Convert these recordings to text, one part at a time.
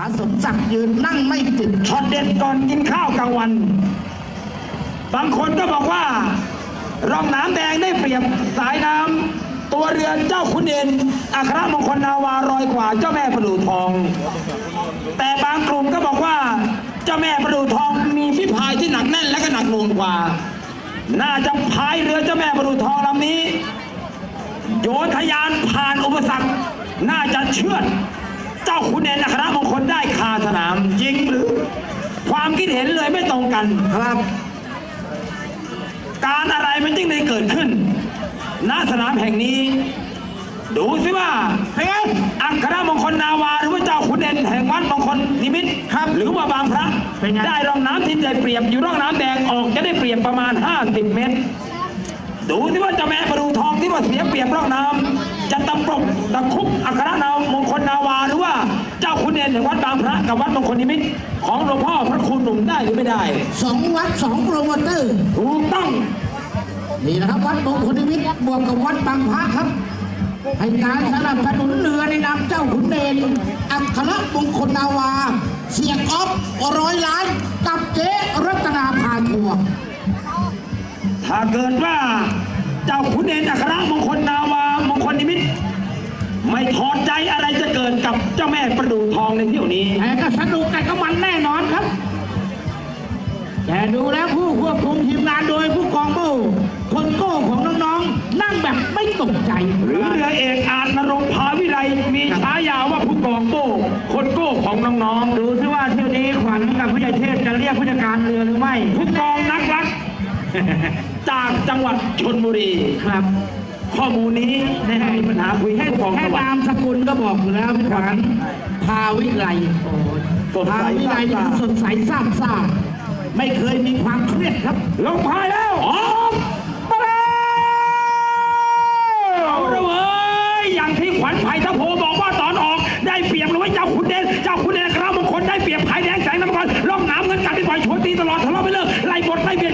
าสมศักดิ์ยืนนั่งไม่ติดช็อตเด็ดก่อนกินข้าวกลางวัน บางคนก็บอกว่าร่องน้ำแดงได้เปรียบสายน้ำตัวเรือเจ้าคุณเอ็นอัครมงคลนาวารอยกว่าเจ้าแม่ประดูทอง แต่บางกลุ่มก็บอกว่าเจ้าแม่ประดูทองมีฝีพายที่หนักแน่นและก็หนักหน่วงกว่า น่าจะพายเรือเจ้าแม่ประดูทองลำนี้ โยนทะยานผ่านอุปสรรคน่าจะเชื่อด เจ้าคุณเอ็นอัครมงคลได้คาสนามจริงหรือ ความคิดเห็นเลยไม่ตรงกันครับ การอะไรมันจึงได้เกิดขึ้นณสนามแห่งนี้ ดูสิว่าเป็นไงอัครมงคลนาวาหรือว่าเจ้าขุนเด่นแห่งวัดมงคลนิมิตรครับ หรือว่าบางพระเป็นไงได้ร่องน้ำที่ได้เปรียบอยู่ร่องน้ำแดงออกจะได้เปรียบประมาณ 50 เมตร ดูสิว่าเจ้าแม่ประดูทองที่ว่าเสียเปรียบร่องน้ำจะตำปกตะคุบอัครนาวมงคลนาวาหรือว่าเจ้าขุนเด่นแห่งวัดบางพระกับวัดมงคลนิมิตรของหลวงพ่อพระครูหนุ่มได้หรือไม่ได้สองวัดสองโปรโมเตอร์ถูกต้องนี่นะครับวัดมงคลนิมิตรบวกกับวัดบางพระครับให้การสนับสนุนเรือในนามเจ้าขุนเดนอัครมงคลนาวา เสียงออฟร้อยล้าน กับเจ๊รัตนาพาทัวร์ถ้าเกิดว่า เจ้าขุนเดชอัครมงคลนาวามงคลนิมิตรไม่ถอดใจอะไรจะเกิดกับเจ้าแม่ประดูทองในเที่ยวนี้ แต่ก็สนุกแต่ก็มันแน่นอนครับ แต่ดูแล้วผู้ควบคุมทีมงานโดยผู้กองโบ้คนโก้ของน้องๆ นั่งแบบไม่ตกใจ หรือเรือเอกอาจนรงค์พาวิไลมีฉายาว่าผู้กองโก้คนโก้ของน้องๆ ดูซิว่าเที่ยวนี้ขวัญกับผู้ใหญ่เทพจะเรียกผู้จัดการเรือหรือไม่ ผู้กองนักรัก จากจังหวัดชนบุรีครับ ข้อมูลนี้ไม่ให้มีปัญหาคุยให้ผู้กองแค่สวัสนามดิ์สกุลก็บอกอยู่แล้วพี่ขวัญพาวิไลสดพาใสวิไลนี่คือสดใสซาบซ่าไม่เคยมีความเครียดครับ ลงพายแล้วออกมาแล้วเอาละเว้ยอย่างที่ขวัญไผ่ทะโพบอกว่าตอนออกได้เปรียบเลยเว้ยเจ้าขุนเดชเจ้าขุนเดชกระมงคลได้เปรียบภายแดงแสงน้ำก่อนล่องน้ำเงินกันที่ปล่อยชวนตีตลอดทะเลาะไปเลิกไล่บทไล่เบียด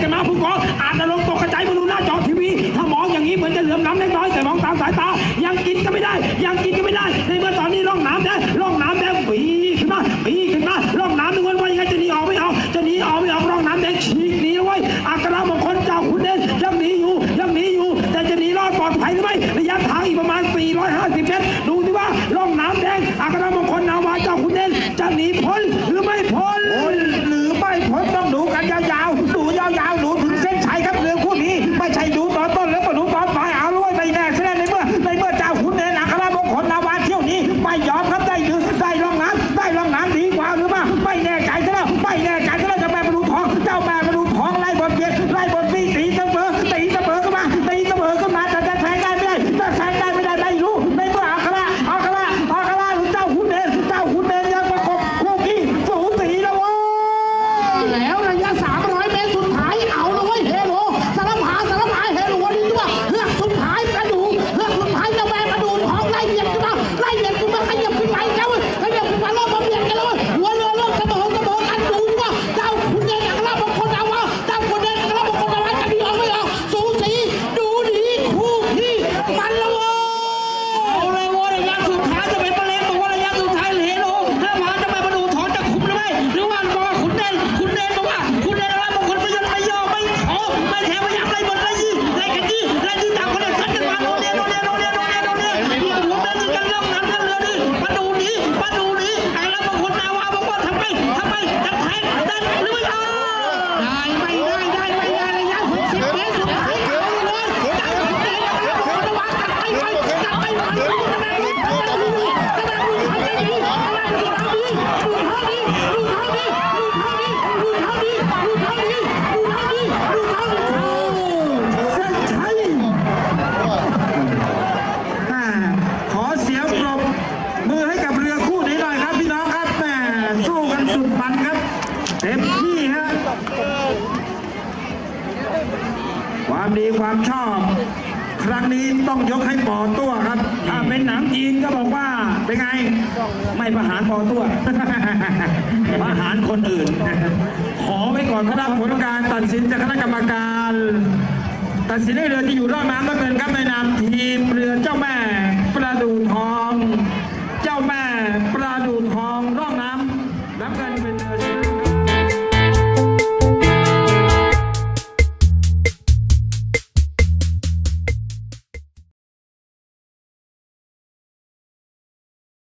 ดูสิว่าร่องน้ำแดงอัครมงคลนาวาเจ้าคุณเดนจะหนีพ้นหรือไม่พ้น เต็มที่ฮะความดีความชอบ ครั้งนี้ต้องยกให้ปอตัวครับ ถ้าเป็นหนังจีนก็บอกว่าเป็นไง ไม่ประหารพอตัวประหารคนอื่น ขอไว้ก่อนคคณะรับผลการตัดสินจากคณะกรรมการ ตัดสินให้เรือที่อยู่รอบน้ำน้ำเงินครับในนามทีมเรือเจ้าแม่ประดูทอง